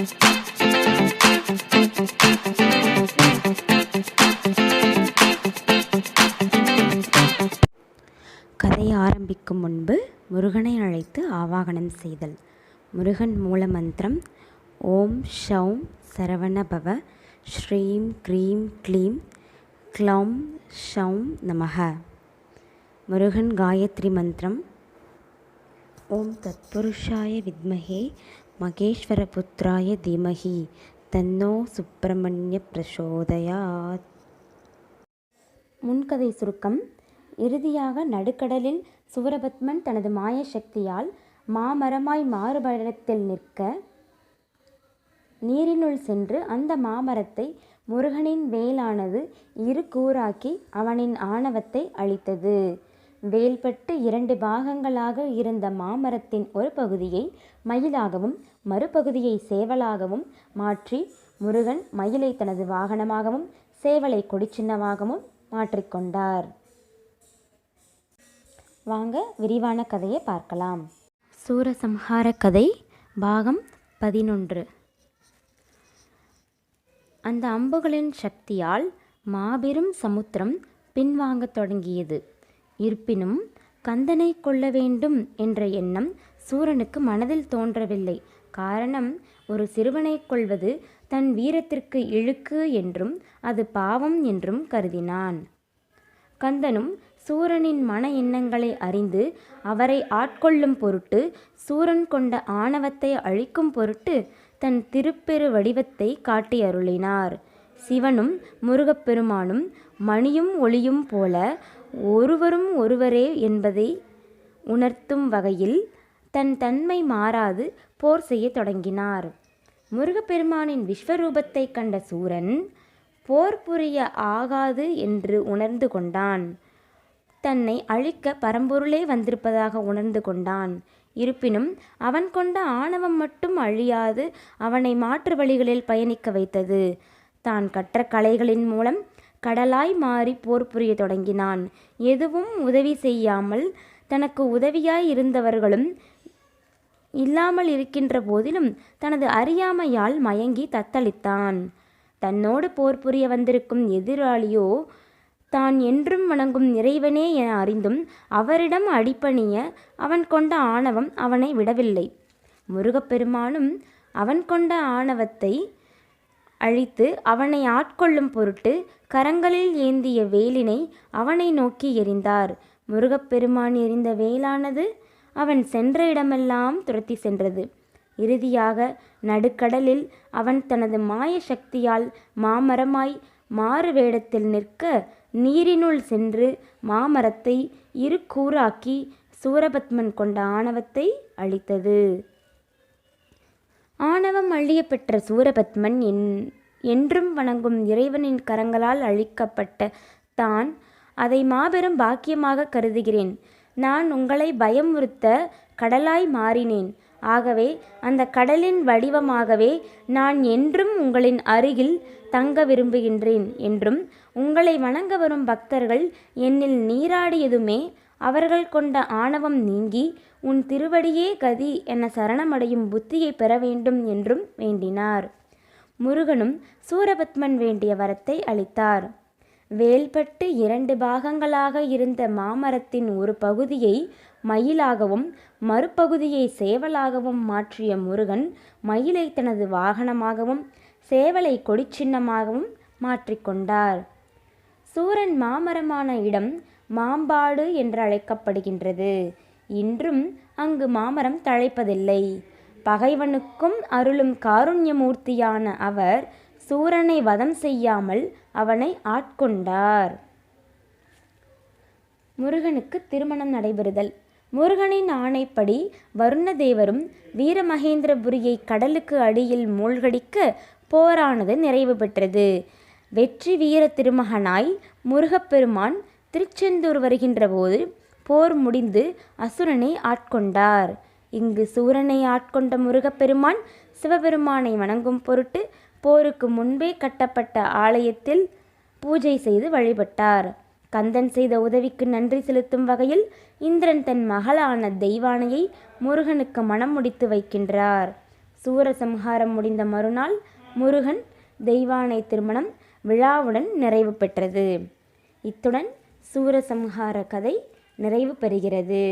கதை ஆரம்பிக்கும் முன்பு முருகனை அழைத்து ஆவாகனம் செய்தல். முருகன் மூல மந்திரம் ஓம் ஷௌம் சரவணபவ ஸ்ரீம் க்ரீம் க்ளீம் க்ளௌம் ஷௌம் நமக. முருகன் காயத்ரி மந்திரம் ஓம் தத்புருஷாய வித்மஹே மகேஸ்வரபுத்திராய திமகி தன்னோ சுப்பிரமணிய பிரசோதயாத் முன்கதை சுருக்கம் இறுதியாக நடுக்கடலில் சூரபத்மன் தனது மாய சக்தியால் மாமரமாய் மாறுபடத்தில் நிற்க நீரினுள் சென்று அந்த மாமரத்தை முருகனின் வேலானது இரு கூறாக்கி அவனின் ஆணவத்தை அழித்தது. வேல்பட்டு இரண்டு பாகங்களாக இருந்த மாமரத்தின் ஒரு பகுதியை மயிலாகவும் மறுபகுதியை சேவலாகவும் மாற்றி முருகன் மயிலை தனது வாகனமாகவும் சேவலை கொடிச்சின்னமாகவும் மாற்றிக்கொண்டார். வாங்க விரிவான கதையை பார்க்கலாம். சூரசம்ஹார கதை பாகம் பதினொன்று. அந்த அம்புகளின் சக்தியால் மாபெரும் சமுத்திரம் பின்வாங்கத் தொடங்கியது. இருப்பினும் கந்தனை கொள்ள வேண்டும் என்ற எண்ணம் சூரனுக்கு மனதில் தோன்றவில்லை. காரணம் ஒரு சிறுவனை கொள்வது தன் வீரத்திற்கு இழுக்கு என்றும் அது பாவம் என்றும் கருதினான். கந்தனும் சூரனின் மன எண்ணங்களை அறிந்து அவரை ஆட்கொள்ளும் பொருட்டு சூரன் கொண்ட ஆணவத்தை அழிக்கும் பொருட்டு தன் திருப்பெரு வடிவத்தை காட்டி அருளினார். சிவனும் முருகப்பெருமானும் மணியும் ஒளியும் போல ஒருவரும் ஒருவரே என்பதை உணர்த்தும் வகையில் தன் தன்மை மாறாது போர் செய்ய தொடங்கினார். முருகப்பெருமானின் விஸ்வரூபத்தை கண்ட சூரன் போர் புரிய ஆகாது என்று உணர்ந்து கொண்டான். தன்னை அழிக்க பரம்பொருளே வந்திருப்பதாக உணர்ந்து கொண்டான். இருப்பினும் அவன் கொண்ட ஆணவம் மட்டும் அழியாது அவனை மாற்று வழிகளில் பயணிக்க வைத்தது. தான் கற்ற கலைகளின் மூலம் கடலாய் மாறி போர் புரிய தொடங்கினான். எதுவும் உதவி செய்யாமல் தனக்கு உதவியாய் இருந்தவர்களும் இல்லாமல் இருக்கின்ற போதிலும் தனது அறியாமையால் மயங்கி தத்தளித்தான். தன்னோடு போர் புரிய வந்திருக்கும் எதிராளியோ தான் என்றும் வணங்கும் இறைவனே என அறிந்தும் அவரிடம் அடிப்பணிய அவன் கொண்ட ஆணவம் அவனை விடவில்லை. முருகப்பெருமானும் அவன் கொண்ட ஆணவத்தை அழித்து அவனை ஆட்கொள்ளும் பொருட்டு கரங்களில் ஏந்திய வேலினை அவனை நோக்கி எறிந்தார். முருகப்பெருமான் எறிந்த வேலானது அவன் சென்ற இடமெல்லாம் துரத்தி சென்றது. இறுதியாக நடுக்கடலில் அவன் தனது மாய சக்தியால் மாமரமாய் மாறு வேடத்தில் நிற்க நீரினுள் சென்று மாமரத்தை இரு கூறாக்கி சூரபத்மன் கொண்ட ஆணவத்தை அழித்தது. ஆணவம் அழிய பெற்ற சூரபத்மன் என் என்றும் வணங்கும் இறைவனின் கரங்களால் அழிக்கப்பட்ட தான் அதை மாபெரும் பாக்கியமாக கருதுகிறேன். நான் உங்களை பயமுறுத்த கடலாய் மாறினேன். ஆகவே அந்த கடலின் வடிவமாகவே நான் என்றும் உங்களின் அருகில் தங்க விரும்புகின்றேன் என்றும் உங்களை வணங்க வரும் பக்தர்கள் என்னில் நீராடியதுமே அவர்கள் கொண்ட ஆணவம் நீங்கி உன் திருவடியே கதி என சரணமடையும் புத்தியை பெற வேண்டும் என்றும் வேண்டினார். முருகனும் சூரபத்மன் வேண்டிய வரத்தை அளித்தார். வேல்பட்டு இரண்டு பாகங்களாக இருந்த மாமரத்தின் ஒரு பகுதியை மயிலாகவும் மறுபகுதியை சேவலாகவும் மாற்றிய முருகன் மயிலை தனது வாகனமாகவும் சேவலை கொடிச்சின்னமாகவும் மாற்றிக்கொண்டார் சூரன் மாமரமான இடம் மாம்பாடு என்று அழைக்கப்படுகின்றது. இன்றும் அங்கு மாமரம் தழைப்பதில்லை. பகைவனுக்கும் அருளும் காருண்யமூர்த்தியான அவர் சூரனை வதம் செய்யாமல் அவனை ஆட்கொண்டார். முருகனுக்கு திருமணம் நடைபெறுதல். முருகனின் ஆணைப்படி வருணதேவரும் வீரமகேந்திரபுரியை கடலுக்கு அடியில் மூழ்கடிக்க போரானது நிறைவு பெற்றது. வெற்றி வீர திருமகனாய் முருகப்பெருமான் திருச்செந்தூர் வருகின்றபோது போர் முடிந்து அசுரனை ஆட்கொண்டார். இங்கு சூரனை ஆட்கொண்ட முருகப்பெருமான் சிவபெருமானை வணங்கும் பொருட்டு போருக்கு முன்பே கட்டப்பட்ட ஆலயத்தில் பூஜை செய்து வழிபட்டார். கந்தன் செய்த உதவிக்கு நன்றி செலுத்தும் வகையில் இந்திரன் தன் மகளான தெய்வானையை முருகனுக்கு மனம் முடித்து வைக்கின்றார். சூரசம்ஹாரம் முடிந்த மறுநாள் முருகன் தெய்வானை திருமணம் விழாவுடன் நிறைவு பெற்றது. இத்துடன் சூரசம்ஹார கதை நிறைவு பெறுகிறது.